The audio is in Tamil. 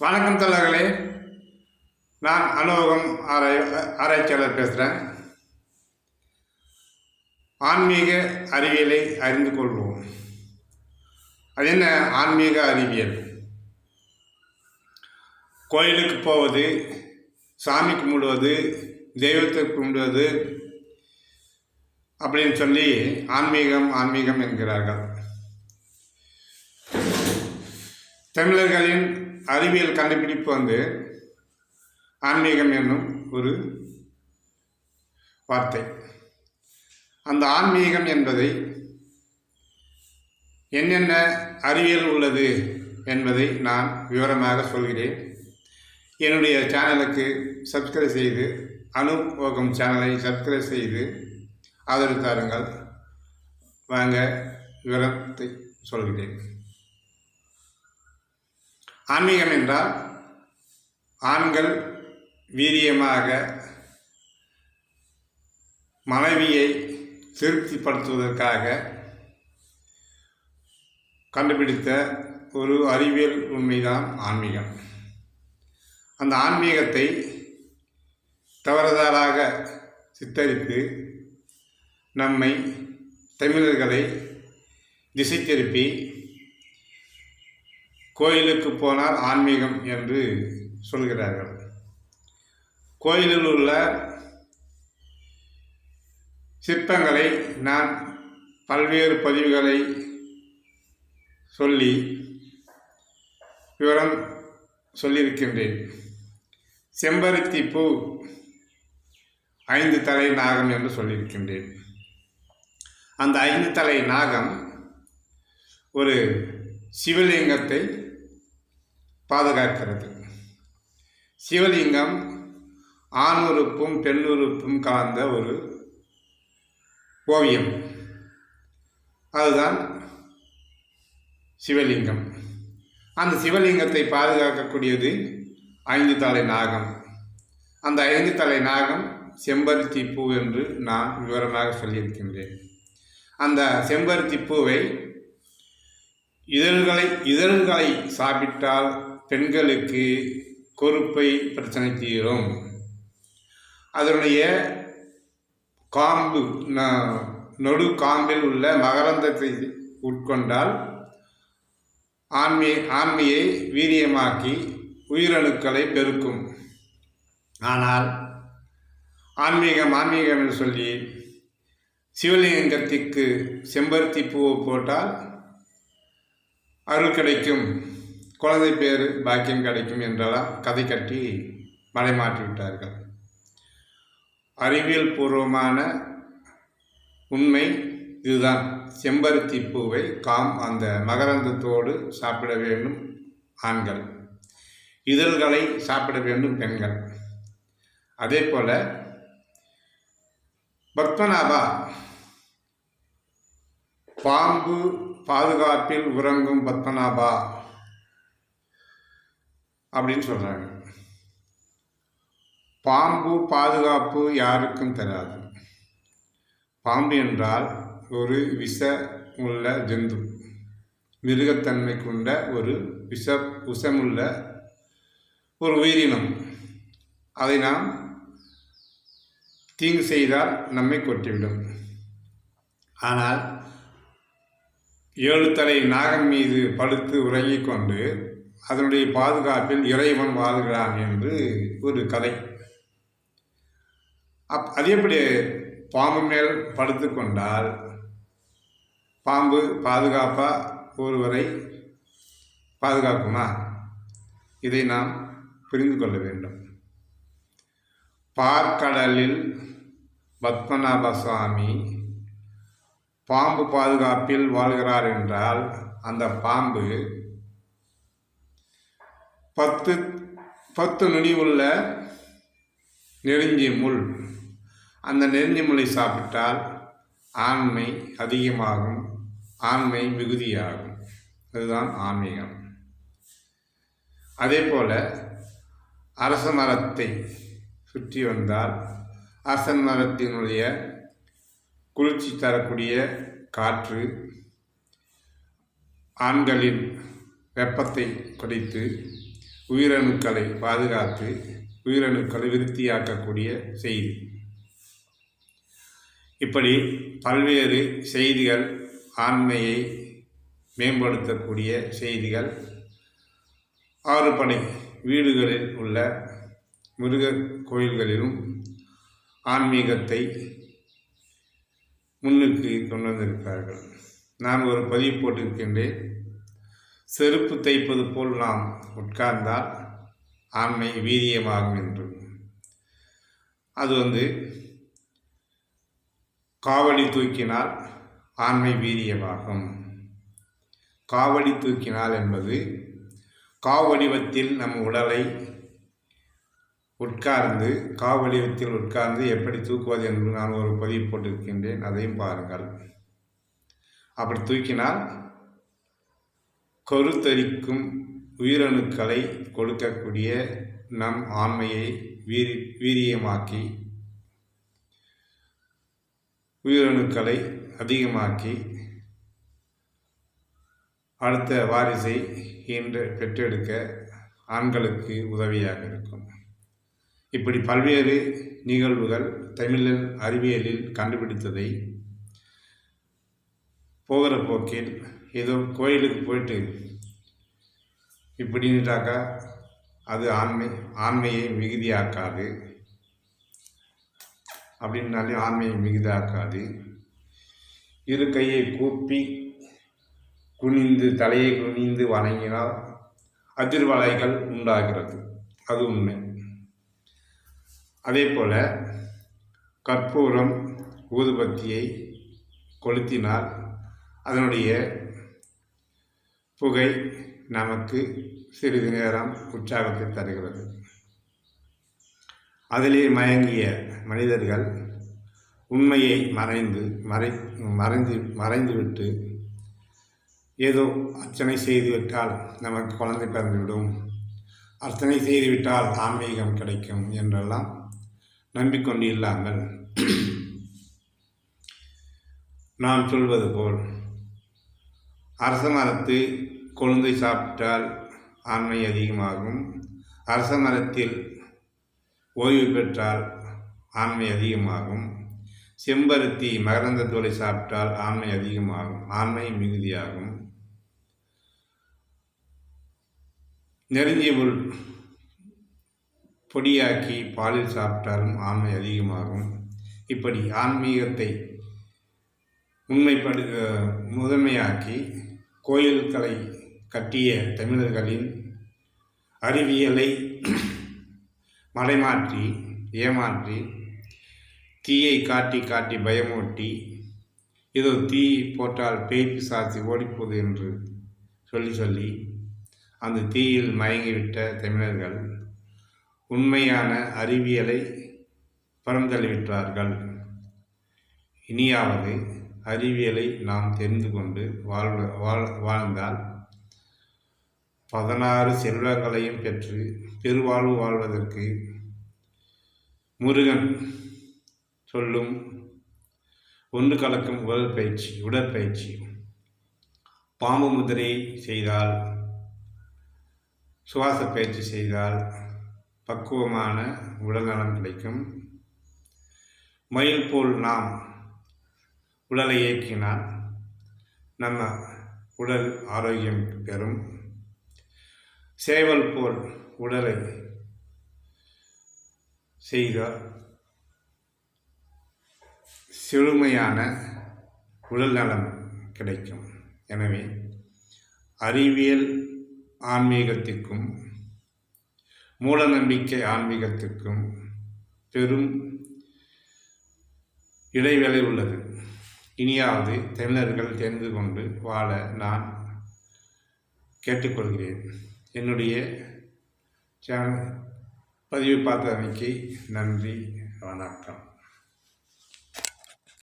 வணக்கம் தோழர்களே. நான் அலோகம் ஆராய் ஆராய்ச்சியாளர் பேசுகிறேன் ஆன்மீக அறிவியலை அறிந்து கொள்வோம். அது என்ன ஆன்மீக அறிவியல்? கோயிலுக்கு போவது சாமி கும்பிடுவது தெய்வத்தை கும்பிடுவது அப்படின்னு சொல்லி ஆன்மீகம் ஆன்மீகம் என்கிறார்கள். தமிழர்களின் அறிவியல் கண்டுபிடிப்பு வந்து ஆன்மீகம் என்னும் ஒரு வார்த்தை. அந்த ஆன்மீகம் என்பதை என்னென்ன அறிவியல் உள்ளது என்பதை நான் விவரமாக சொல்கிறேன். என்னுடைய சேனலுக்கு சப்ஸ்கிரைப் செய்து அனுபோகம் சேனலை சப்ஸ்கிரைப் செய்து ஆதரவு தாருங்கள் வாங்க விவரத்தை சொல்கிறேன். ஆன்மீகம் என்றால் ஆண்கள் வீரியமாக மனைவியை திருப்திப்படுத்துவதற்காக கண்டுபிடித்த ஒரு அறிவியல் உண்மைதான் ஆன்மீகம். அந்த ஆன்மீகத்தை தவறுதலாக சித்தரித்து நம்மை தமிழர்களை திசை திருப்பி கோயிலுக்கு போனால் ஆன்மீகம் என்று சொல்கிறார்கள். கோயிலில் உள்ள சிற்பங்களை நான் பல்வேறு பதிவுகளை சொல்லி விவரம் சொல்லியிருக்கின்றேன். செம்பருத்தி பூ ஐந்து தலை நாகம் என்று சொல்லியிருக்கின்றேன். அந்த ஐந்து தலை நாகம் ஒரு சிவலிங்கத்தை பாதுகாக்கிறது. சிவலிங்கம் ஆண் உறுப்பும் பெண் உறுப்பும் கலந்த ஒரு ஓவியம். அதுதான் சிவலிங்கம். அந்த சிவலிங்கத்தை பாதுகாக்கக்கூடியது ஐந்து தலை நாகம். அந்த ஐந்து தலை நாகம் செம்பருத்தி பூ என்று நான் விவரமாக சொல்லியிருக்கின்றேன். அந்த செம்பருத்தி பூவை இதழ்களை இதழ்களை சாப்பிட்டால் பெண்களுக்கு கொறுப்பை பிரச்சனை தீரும் அதனுடைய காம்பு ந- நொடு காம்பில் உள்ள மகரந்தத்தை உட்கொண்டால் ஆண்மை ஆண்மையை வீரியமாக்கி உயிரணுக்களை பெருக்கும். ஆனால் ஆன்மீகம் ஆன்மீகம் என்று சொல்லி சிவலிங்கத்திற்கு செம்பருத்தி பூவை போட்டால் அருள் கிடைக்கும். குழந்தை பேர் பாக்கியம் கிடைக்கும் என்றெல்லாம் கதை கட்டி மலைமாற்றி விட்டார்கள். அறிவியல் பூர்வமான உண்மை இதுதான். செம்பருத்தி பூவை காம் அந்த மகரந்தத்தோடு சாப்பிட வேண்டும் ஆண்கள். இதழ்களை சாப்பிட வேண்டும் பெண்கள். அதே போல பத்மநாபா பாம்பு பாதுகாப்பில் உறங்கும் பத்மநாபா அப்படின்னு சொல்கிறாங்க பாம்பு பாதுகாப்பு யாருக்கும் தராது. பாம்பு என்றால் ஒரு விஷ உள்ள ஜந்து மிருகத்தன்மை கொண்ட ஒரு விஷ விஷமுள்ள ஒரு உயிரினம். அதை நாம் தீங்கு செய்தால் நம்மை கொட்டிவிடும் ஆனால் ஏழு தலை நாகம் மீது படுத்து உறங்கிக் கொண்டு அதனுடைய பாதுகாப்பில் இறைவன் வாழ்கிறான் என்று ஒரு கதை. அப் அது எப்படி பாம்பு மேல் படுத்து கொண்டால் பாம்பு பாதுகாப்பாக ஒருவரை பாதுகாக்குமா? இதை நாம் புரிந்து கொள்ள வேண்டும். பார்க்கடலில் பத்மநாப சுவாமி பாம்பு பாதுகாப்பில் வாழ்கிறார் என்றால் அந்த பாம்பு பத்து பத்து நுனி உள்ள நெருஞ்சி முள். அந்த நெருஞ்சி முளை சாப்பிட்டால் ஆண்மை அதிகமாகும் ஆண்மை மிகுதியாகும். அதுதான் ஆன்மீகம். அதே போல் அரச மரத்தை சுற்றி வந்தால் அரசன் மரத்தினுடைய குளிர்ச்சி தரக்கூடிய காற்று ஆண்களின் வெப்பத்தை குறைத்து உயிரணுக்களை பாதுகாத்து உயிரணுக்களை விருத்தியாக்கக்கூடிய செய்தி. இப்படி பல்வேறு செய்திகள் ஆண்மையை மேம்படுத்தக்கூடிய செய்திகள். ஆறுபடை வீடுகளில் உள்ள முருகர் கோயில்களிலும் ஆன்மீகத்தை முன்னுக்கு கொண்டு வந்திருக்கிறார்கள். நான் ஒரு பதிவு போட்டிருக்கின்றேன். செருப்பு தைப்பது போல் நாம் உட்கார்ந்தால் ஆண்மை வீரியமாகும் என்று. அது வந்து காவடி தூக்கினால் ஆண்மை வீரியமாகும். காவடி தூக்கினால் என்பது காவடிவத்தில் நம் உடலை உட்கார்ந்து காவடிவத்தில் உட்கார்ந்து எப்படி தூக்குவது என்று நான் ஒரு பதிவு போட்டிருக்கின்றேன் அதையும் பாருங்கள். அப்படி தூக்கினால் கருத்தரிக்கும் உயிரணுக்களை கொடுக்கக்கூடிய நம் ஆண்மையை வீரி வீரியமாக்கி உயிரணுக்களை அதிகமாக்கி அடுத்த வாரிசை இன்று பெற்றெடுக்க ஆண்களுக்கு உதவியாக இருக்கும். இப்படி பல்வேறு நிகழ்வுகள் தமிழன் அறிவியலில் கண்டுபிடித்ததை போகிற போக்கில் ஏதோ கோயிலுக்கு போயிட்டு இப்படின்ட்டாக்கா அது ஆண்மை ஆண்மையை மிகுதியாக்காது. அப்படின்னாலே ஆண்மையை மிகுதியாக்காது. இரு கையை கூப்பி குனிந்து தலையை குனிந்து வணங்கினால் அதிர்வலைகள் உண்டாகிறது. அது உண்மை. அதே போல் கற்பூரம் ஊதுபத்தியை கொளுத்தினால் அதனுடைய புகை நமக்கு சிறிது நேரம் உற்சாகத்தை தருகிறது. அதிலே மயங்கிய மனிதர்கள் உண்மையை மறைந்து மறை மறைந்து மறைந்துவிட்டு ஏதோ அர்ச்சனை செய்துவிட்டால் நமக்கு குழந்தை பிறந்துவிடும். அர்ச்சனை செய்துவிட்டால் ஆன்மீகம் கிடைக்கும் என்றெல்லாம் நம்பிக்கொண்டு இல்லாமல் நான் சொல்வது போல் அரச மரத்து கொழுந்தை சாப்பிட்டால் ஆண்மை அதிகமாகும். அரச மரத்தில் ஓய்வு பெற்றால் ஆண்மை அதிகமாகும். செம்பருத்தி மகரந்த தோலை சாப்பிட்டால் ஆண்மை அதிகமாகும். ஆண்மை மிகுதியாகும். நெருங்கிய உள் பொடியாக்கி பாலில் சாப்பிட்டாலும் ஆண்மை அதிகமாகும். இப்படி ஆன்மீகத்தை உண்மைப்படு முதன்மையாக்கி கோயில்களை கட்டிய தமிழர்களின் அறிவியலை மடைமாற்றி ஏமாற்றி தீயை காட்டி காட்டி பயமூட்டி இதோ தீ போட்டால் பேய் பிசாசி ஓடிப்போது என்று சொல்லி சொல்லி அந்த தீயில் மயங்கிவிட்ட தமிழர்கள் உண்மையான அறிவியலை பரந்தளிவிட்டார்கள் இனியாவது அறிவியலை நாம் தெரிந்து கொண்டு வாழ்வ வாழ் வாழ்ந்தால் பதினாறு செல்வங்களையும் பெற்று பெருவாழ்வு வாழ்வதற்கு முருகன் சொல்லும் ஒன்று கலக்கும் உடல் பயிற்சி உடற்பயிற்சி. பாம்பு முதிரை செய்தால் சுவாச பயிற்சி செய்தால் பக்குவமான உடல்நலம் கிடைக்கும். மயில் போல் நாம் உடலை இயக்கினால் நம்ம உடல் ஆரோக்கியம் பெறும். சேவல் போல் உடலை செய்தால் செழுமையான உடல் நலம் கிடைக்கும். எனவே அறிவியல் ஆன்மீகத்திற்கும் மூல நம்பிக்கை பெரும் இடைவேளை உள்ளது. இனியாவது தமிழர்கள் தெரிந்து கொண்டு வாழ நான் கேட்டுக்கொள்கிறேன். என்னுடைய சேனல் பதிவு பார்த்தமைக்கு நன்றி வணக்கம்.